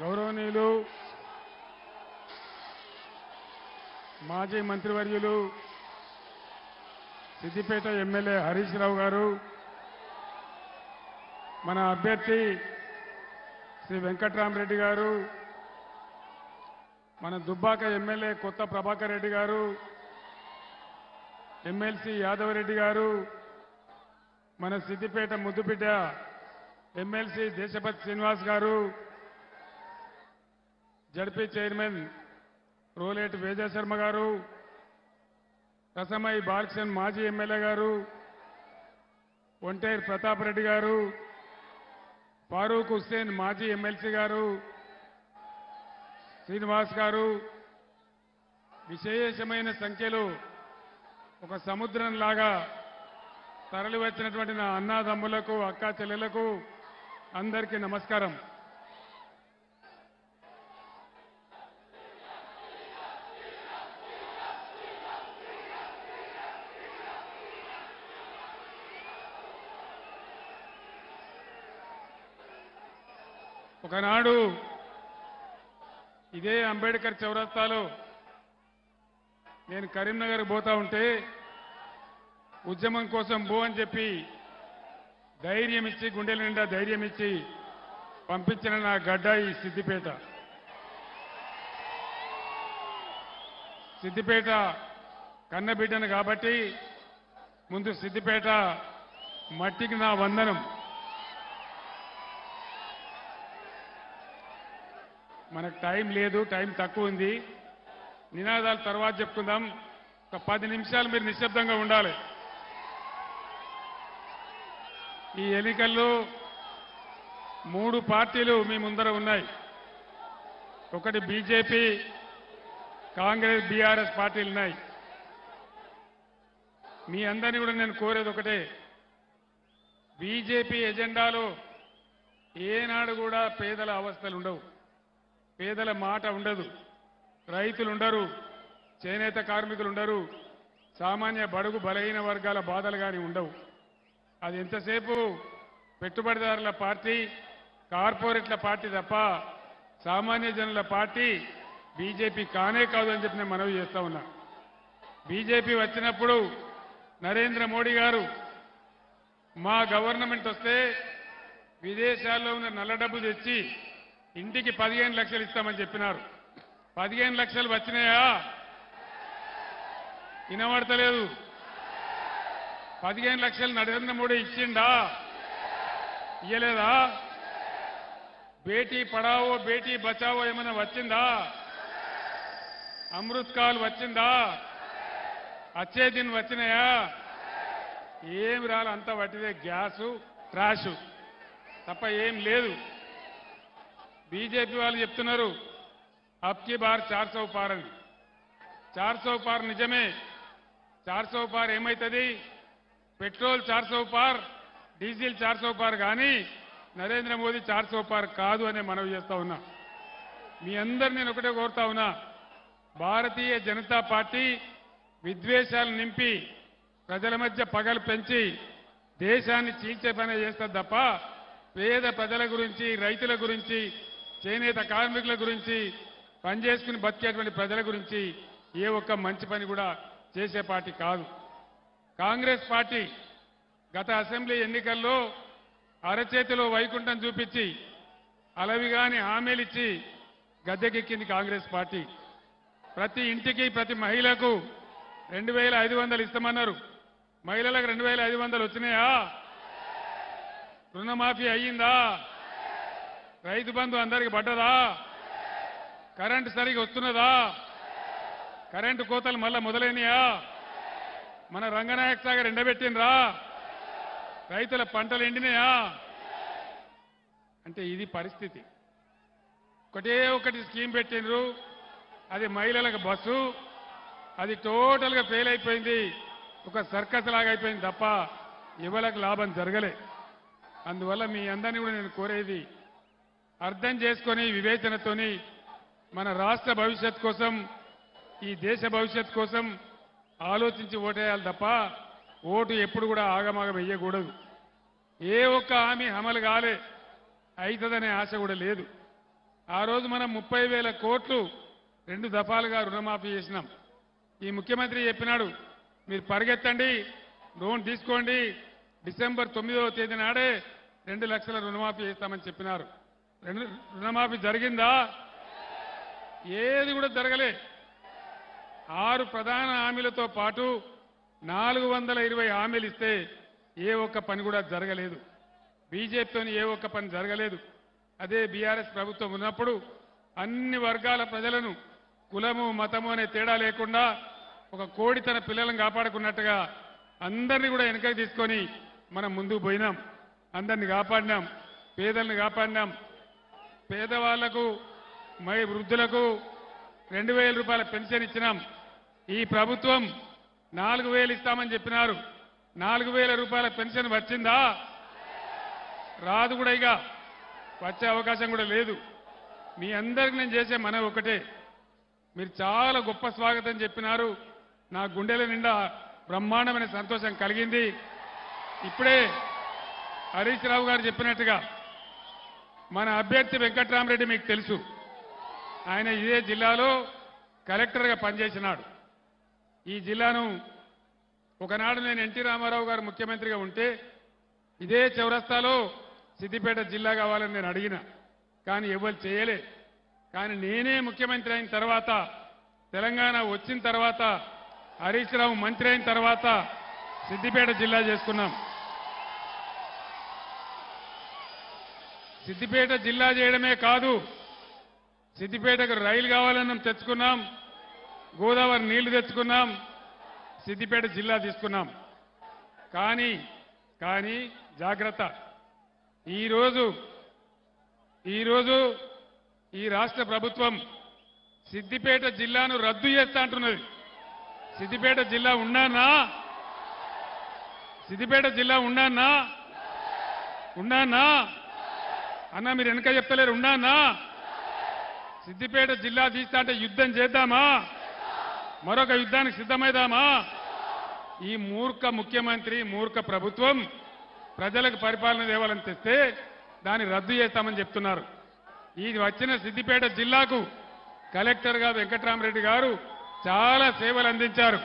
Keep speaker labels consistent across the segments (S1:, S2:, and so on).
S1: గౌరవనీయులు మాజీ మంత్రివర్యులు సిద్దిపేట ఎమ్మెల్యే హరీష్ రావు గారు మన అభ్యర్థి శ్రీ వెంకట్రామరెడ్డి గారు మన దుబ్బాక ఎమ్మెల్యే కొత్త ప్రభాకర్ రెడ్డి గారు ఎమ్మెల్సీ యాదవరెడ్డి గారు మన సిద్దిపేట ముద్దుబిడ్డ ఎమ్మెల్సీ దేశపతి శ్రీనివాస్ గారు జడ్పీ చైర్మన్ రోలేటి వేదశర్మ గారు రసమై బాలకృష్ణ మాజీ ఎమ్మెల్యే గారు ఒంటేరు ప్రతాప్ రెడ్డి గారు ఫారూక్ హుస్సేన్ మాజీ ఎమ్మెల్సీ గారు శ్రీనివాస్ గారు విశేషమైన సంఖ్యలో ఒక సముద్రంలాగా తరలి వచ్చినటువంటి నా అన్నాదమ్ములకు అక్కా చెల్లెలకు అందరికీ నమస్కారం. ఒకనాడు ఇదే అంబేద్కర్ చౌరస్తాలో నేను కరీంనగర్ పోతా ఉంటే ఉద్యమం కోసం బో అని చెప్పి ధైర్యం ఇచ్చి గుండెల నిండా ధైర్యం ఇచ్చి పంపించిన నా గడ్డ ఈ సిద్దిపేట. సిద్దిపేట కన్నబిడ్డను కాబట్టి ముందు సిద్దిపేట మట్టికి నా వందనం. మనకు టైం లేదు టైం తక్కువ ఉంది. నినాదాలు తర్వాత చెప్పుకుందాం ఒక పది నిమిషాలు మీరు నిశ్శబ్దంగా ఉండాలి. ఈ ఎన్నికల్లో మూడు పార్టీలు మీ ముందర ఉన్నాయి. ఒకటి బీజేపీ కాంగ్రెస్ బీఆర్ఎస్ పార్టీలు ఉన్నాయి. మీ అందరినీ కూడా నేను కోరేది ఒకటే. బీజేపీ ఎజెండాలో ఏనాడు కూడా పేదల అవస్థలు ఉండవు. పేదల మాట ఉండదు. రైతులు ఉండరు చేనేత కార్మికులు ఉండరు సామాన్య బడుగు బలహీన వర్గాల బాధలు కానీ ఉండవు. అది ఎంతసేపు పెట్టుబడిదారుల పార్టీ కార్పొరేట్ల పార్టీ తప్ప సామాన్య జనుల పార్టీ బీజేపీ కానే కాదు అని చెప్పి నేను మనవి చేస్తా ఉన్నా. బీజేపీ వచ్చినప్పుడు నరేంద్ర మోడీ గారు మా గవర్నమెంట్ వస్తే విదేశాల్లో ఉన్న నల్ల డబ్బు తెచ్చి ఇంటికి పదిహేను లక్షలు ఇస్తామని చెప్పినారు. పదిహేను లక్షలు వచ్చినాయా? వినబడతలేదు. పదిహేను లక్షలు నరేంద్ర మోడీ ఇచ్చిండా? ఇయ్యలేదా? బేటీ పడావో బేటీ బచావో ఏమైనా వచ్చిందా? అమృత్ కాల్ వచ్చిందా? అచ్చేదిన్ వచ్చినాయా? ఏం రాలి అంతా వట్టిదే గ్యాసు ట్రాషు తప్ప ఏం లేదు. బీజేపీ వాళ్ళు చెప్తున్నారు అబ్కి బార్ చార్ సౌ పార్ అని. చార్ సౌ పార్ నిజమే. చార్ సౌ పార్ ఏమవుతుంది పెట్రోల్ చార్ సౌ పార్ డీజిల్ చార్ సౌ పార్ కానీ నరేంద్ర మోదీ చార్ సౌ పార్ కాదు అనే మనవి చేస్తా ఉన్నా. మీ అందరు నేను ఒకటే కోరుతా ఉన్నా భారతీయ జనతా పార్టీ విద్వేషాలు నింపి ప్రజల మధ్య పగలు పెంచి దేశాన్ని చీల్చే పని చేస్తా తప్ప పేద ప్రజల గురించి రైతుల గురించి చేనేత కార్మికుల గురించి పనిచేసుకుని బతికేటువంటి ప్రజల గురించి ఏ ఒక్క మంచి పని కూడా చేసే పార్టీ కాదు. కాంగ్రెస్ పార్టీ గత అసెంబ్లీ ఎన్నికల్లో అరచేతిలో వైకుంఠం చూపించి అలవిగాని హామీలిచ్చి గద్దెకెక్కింది కాంగ్రెస్ పార్టీ. ప్రతి ఇంటికి ప్రతి మహిళకు రెండు వేల ఐదు వందలు ఇస్తామన్నారు. మహిళలకు రెండు వేల ఐదు వందలు వచ్చినాయా? రుణమాఫీ అయ్యిందా? రైతు బంధు అందరికి పడ్డదా? కరెంటు సరిగా వస్తున్నదా? కరెంటు కోతలు మళ్ళా మొదలైనయా? మన రంగనాయక సాగర్ ఎండబెట్టినరా రైతుల పంటలు ఎండినాయా? అంటే ఇది పరిస్థితి. ఒకటే ఒకటి స్కీమ్ పెట్టినరు అది మహిళలకు బస్సు. అది టోటల్గా ఫెయిల్ అయిపోయింది. ఒక సర్కస్ లాగా అయిపోయింది తప్ప ఎవరికి లాభం జరగలే. అందువల్ల మీ అందరినీ కూడా నేను కోరేది అర్థం చేసుకొని వివేచనతోని మన రాష్ట్ర భవిష్యత్ కోసం ఈ దేశ భవిష్యత్ కోసం ఆలోచించి ఓటేయాలి తప్ప ఓటు ఎప్పుడు కూడా ఆగమాగం వెయ్యకూడదు ఏ ఒక్క హామీ అమలు కాలే అవుతుందనే ఆశ కూడా లేదు. ఆ రోజు మనం ముప్పై వేల కోట్లు రెండు దఫాలుగా రుణమాఫీ చేసినాం. ఈ ముఖ్యమంత్రి చెప్పినాడు మీరు పరిగెత్తండి లోన్ తీసుకోండి డిసెంబర్ తొమ్మిదవ తేదీ నాడే రెండు లక్షల రుణమాఫీ చేస్తామని చెప్పినారు. రుణమాఫీ జరిగిందా? ఏది కూడా జరగలే. ఆరు ప్రధాన హామీలతో పాటు నాలుగు వందల ఇరవై హామీలు ఇస్తే ఏ ఒక్క పని కూడా జరగలేదు. బీజేపీతోని ఏ ఒక్క పని జరగలేదు. అదే బీఆర్ఎస్ ప్రభుత్వం ఉన్నప్పుడు అన్ని వర్గాల ప్రజలను కులము మతము అనే తేడా లేకుండా ఒక కోడి తన పిల్లలను కాపాడుకున్నట్టుగా అందరినీ కూడా వెనకకి తీసుకొని మనం ముందుకు పోయినాం. అందరిని కాపాడినాం. పేదలను కాపాడినాం. పేదవాళ్ళకు మై వృద్ధులకు రెండు వేల రూపాయల పెన్షన్ ఇచ్చినాం. ఈ ప్రభుత్వం నాలుగు వేలు ఇస్తామని చెప్పినారు. నాలుగు వేల రూపాయల పెన్షన్ వచ్చిందా? రాదు కూడా ఇక. వచ్చే అవకాశం కూడా లేదు. మీ అందరికి నేను చేసే మనవి ఒకటే. మీరు చాలా గొప్ప స్వాగతం చెప్పినారు. నా గుండెల నిండా బ్రహ్మాండమైన సంతోషం కలిగింది. ఇప్పుడే హరీష్ రావు గారు చెప్పినట్టుగా మన అభ్యర్థి వెంకట్రామరెడ్డి మీకు తెలుసు. ఆయన ఇదే జిల్లాలో కలెక్టర్గా పనిచేసినాడు. ఈ జిల్లాను ఒకనాడు నేను ఎన్టీ రామారావు గారు ముఖ్యమంత్రిగా ఉంటే ఇదే చౌరస్తాలో సిద్దిపేట జిల్లా కావాలని నేను అడిగిన. కానీ ఎవరు చేయలే. కానీ నేనే ముఖ్యమంత్రి అయిన తర్వాత తెలంగాణ వచ్చిన తర్వాత హరీష్ రావు మంత్రి అయిన తర్వాత సిద్దిపేట జిల్లా చేసుకున్నాం. సిద్దిపేట జిల్లా చేయడమే కాదు సిద్దిపేటకు రైలు కావాలని తెచ్చుకున్నాం గోదావరి నీళ్ళు తెచ్చుకున్నాం సిద్దిపేట జిల్లా తీసుకున్నాం. కానీ కానీ జాగ్రత్త. ఈరోజు ఈరోజు ఈ రాష్ట్ర ప్రభుత్వం సిద్దిపేట జిల్లాను రద్దు చేస్తా అంటున్నది. సిద్దిపేట జిల్లా ఉన్నానా? సిద్దిపేట జిల్లా ఉన్నానా? ఉన్నానా? అన్న మీరు వెనక చెప్తలేరు ఉన్నానా సిద్దిపేట జిల్లా తీస్తా అంటే యుద్ధం చేద్దామా? మరొక యుద్ధానికి సిద్ధమైదామా? ఈ మూర్ఖ ముఖ్యమంత్రి మూర్ఖ ప్రభుత్వం ప్రజలకు పరిపాలన దేవాలని తెస్తే దాన్ని రద్దు చేస్తామని చెప్తున్నారు. ఇది వచ్చిన సిద్దిపేట జిల్లాకు కలెక్టర్గా వెంకట్రామరెడ్డి గారు చాలా సేవలు అందించారు.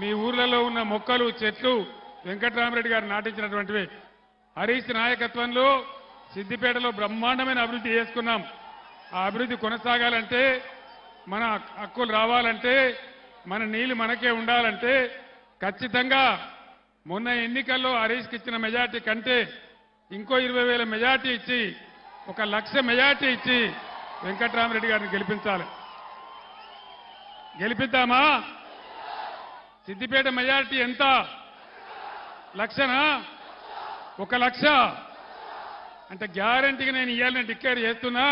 S1: మీ ఊర్లలో ఉన్న మొక్కలు చెట్లు వెంకట్రామరెడ్డి గారు నాటించినటువంటివి. హరీష్ నాయకత్వంలో సిద్దిపేటలో బ్రహ్మాండమైన అభివృద్ధి చేసుకున్నాం. ఆ అభివృద్ధి కొనసాగాలంటే మన హక్కులు రావాలంటే మన నీళ్ళు మనకే ఉండాలంటే ఖచ్చితంగా మొన్న ఎన్నికల్లో హరీష్కి ఇచ్చిన మెజార్టీ కంటే ఇంకో ఇరవై వేల మెజార్టీ ఇచ్చి ఒక లక్ష మెజార్టీ ఇచ్చి వెంకట్రామరెడ్డి గారిని గెలిపించాలి. గెలిపిద్దామా? సిద్దిపేట మెజార్టీ ఎంత? లక్షనా? ఒక లక్ష? అంటే గ్యారంటీగా నేను ఇవ్వాలని డిక్లేర్ చేస్తున్నా.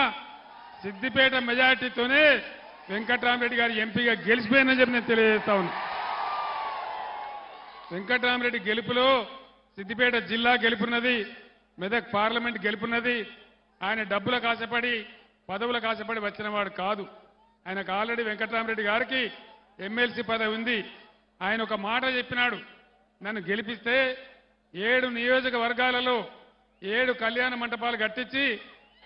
S1: సిద్దిపేట మెజార్టీతోనే వెంకట్రామరెడ్డి గారు ఎంపీగా గెలిచిపోయిందని చెప్పి నేను తెలియజేస్తా ఉన్నా. వెంకట్రామరెడ్డి గెలుపులో సిద్దిపేట జిల్లా గెలుపున్నది మెదక్ పార్లమెంట్ గెలుపున్నది. ఆయన డబ్బులకు ఆశపడి పదవులకు ఆశపడి వచ్చినవాడు కాదు. ఆయనకు ఆల్రెడీ వెంకట్రామరెడ్డి గారికి ఎమ్మెల్సీ పదవి ఉంది. ఆయన ఒక మాట చెప్పినాడు నన్ను గెలిపిస్తే ఏడు నియోజకవర్గాలలో ఏడు కళ్యాణ మంటపాలు కట్టించి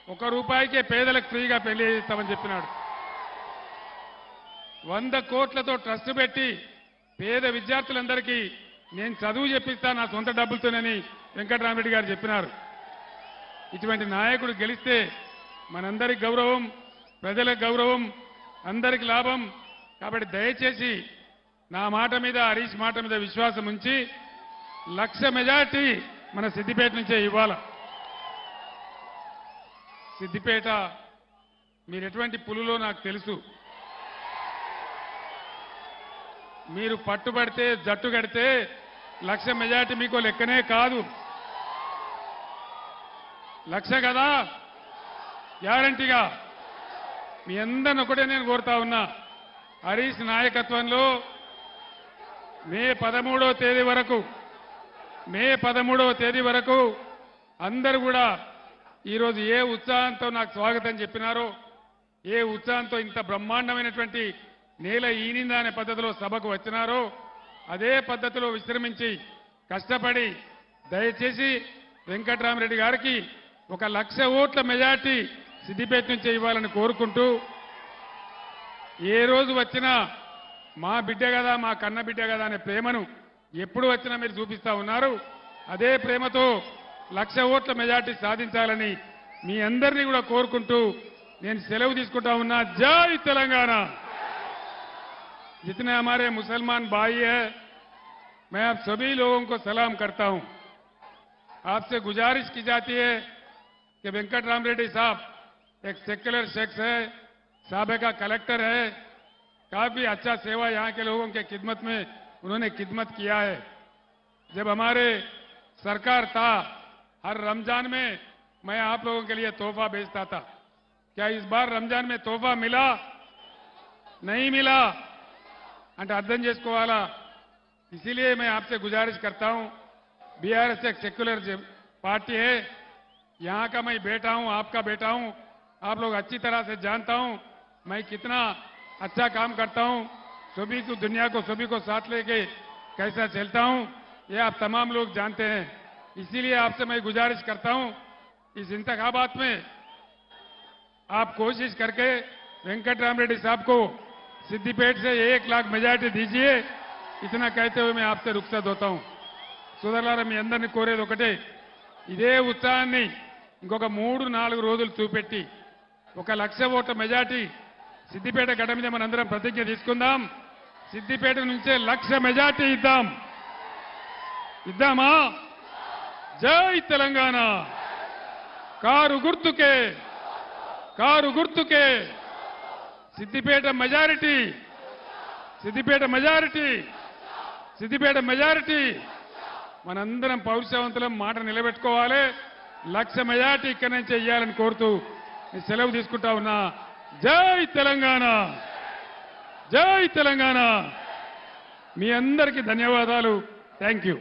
S1: ఒక రూపాయికే పేదలకు ఫ్రీగా పెళ్ళి చేస్తామని చెప్పినాడు. వంద కోట్లతో ట్రస్ట్ పెట్టి పేద విద్యార్థులందరికీ నేను చదువు చెప్పిస్తా నా సొంత డబ్బులతోనని వెంకటరామరెడ్డి గారు చెప్పినారు. ఇటువంటి నాయకుడు గెలిస్తే మనందరికి గౌరవం ప్రజలకు గౌరవం అందరికి లాభం. కాబట్టి దయచేసి నా మాట మీద హరీష్ మాట మీద విశ్వాసం ఉంచి లక్ష మెజార్టీ మన సిద్దిపేట నుంచే ఇవ్వాల. సిద్దిపేట మీరు ఎటువంటి పులులో నాకు తెలుసు. మీరు పట్టుబడితే జట్టు కడితే లక్ష మెజార్టీ మీకు లెక్కనే కాదు. లక్ష కదా? గ్యారంటీగా. మీ అందరిని ఒకటే నేను కోరుతా ఉన్నా. హరీష్ నాయకత్వంలో మే పదమూడో తేదీ వరకు మే పదమూడవ తేదీ వరకు అందరూ కూడా ఈరోజు ఏ ఉత్సాహంతో నాకు స్వాగతం చెప్పినారో ఏ ఉత్సాహంతో ఇంత బ్రహ్మాండమైనటువంటి నేల ఈనిందా అనే పద్ధతిలో సభకు వచ్చినారో అదే పద్ధతిలో విశ్రమించి కష్టపడి దయచేసి వెంకట్రామరెడ్డి గారికి ఒక లక్ష ఓట్ల మెజార్టీ సిద్దిపేట నుంచి ఇవ్వాలని కోరుకుంటూ ఏ రోజు వచ్చినా మా బిడ్డ కదా మా కన్న బిడ్డ కదా అనే ప్రేమను ఎప్పుడు వచ్చినా మీరు చూపిస్తా ఉన్నారు అదే ప్రేమతో లక్ష ఓట్ల మెజార్టీ సాధించాలని మీ అందరినీ కూడా కోరుకుంటూ నేను సెలవు తీసుకుంటా ఉన్నా జై తెలంగాణ जितने हमारे मुसलमान भाई है मैं आप सभी लोगों को सलाम करता हूं आपसे गुजारिश की जाती है कि वेंकट राम रेड्डी साहब एक सेक्युलर शख्स है सबका कलेक्टर है काफी अच्छा सेवा यहाँ के लोगों के खिदमत में उन्होंने खिदमत किया है। जब हमारे सरकार था, हर रमज़ान में मैं आप लोगों के लिए तोहफा भेजता था। क्या इस बार रमज़ान में तोहफा मिला? नहीं मिला। अंत अर्थम चुस्काला इसीलिए मैं आपसे गुजारिश करता हूँ बीआरएस एक सेक्युलर पार्टी है, यहाँ का मैं बेटा हूँ, आपका बेटा हूँ, आप लोग अच्छी तरह से जानता हूँ, मैं कितना अच्छा काम करता हूँ। सभी को दुनिया को सभी को साथ लेके कैसा चलता हूं ये आप तमाम लोग जानते हैं इसीलिए आपसे मैं गुजारिश करता हूं इस इंतखाबात में आप कोशिश करके वेंकट राम रेड्डी साहब को सिद्दीपेट से एक लाख मेजॉरिटी दीजिए इतना कहते हुए मैं आपसे रुखसत होता हूं సోదరులారా మీ అందరినీ కోరేది ఒకటే ఇదే ఉత్సాహాన్ని ఇంకొక మూడు నాలుగు రోజులు చూపెట్టి ఒక లక్ష ఓట్ల మెజార్టీ సిద్దిపేట గడ మీద మనందరం ప్రతిజ్ఞ తీసుకుందాం సిద్దిపేట నుంచే లక్ష మెజార్టీ ఇద్దాం. ఇద్దామా? జై తెలంగాణ. కారు గుర్తుకే. కారు గుర్తుకే. Siddipet majority. Siddipet majority. Siddipet majority. మనందరం పౌరుషవంతులం మాట నిలబెట్టుకోవాలి. లక్ష మెజార్టీ ఇక్కడి నుంచి ఇయ్యాలని కోరుతూ సెలవు తీసుకుంటా ఉన్నా. జై తెలంగాణ. జై తెలంగాణ. మీ అందరికీ ధన్యవాదాలు. Thank you.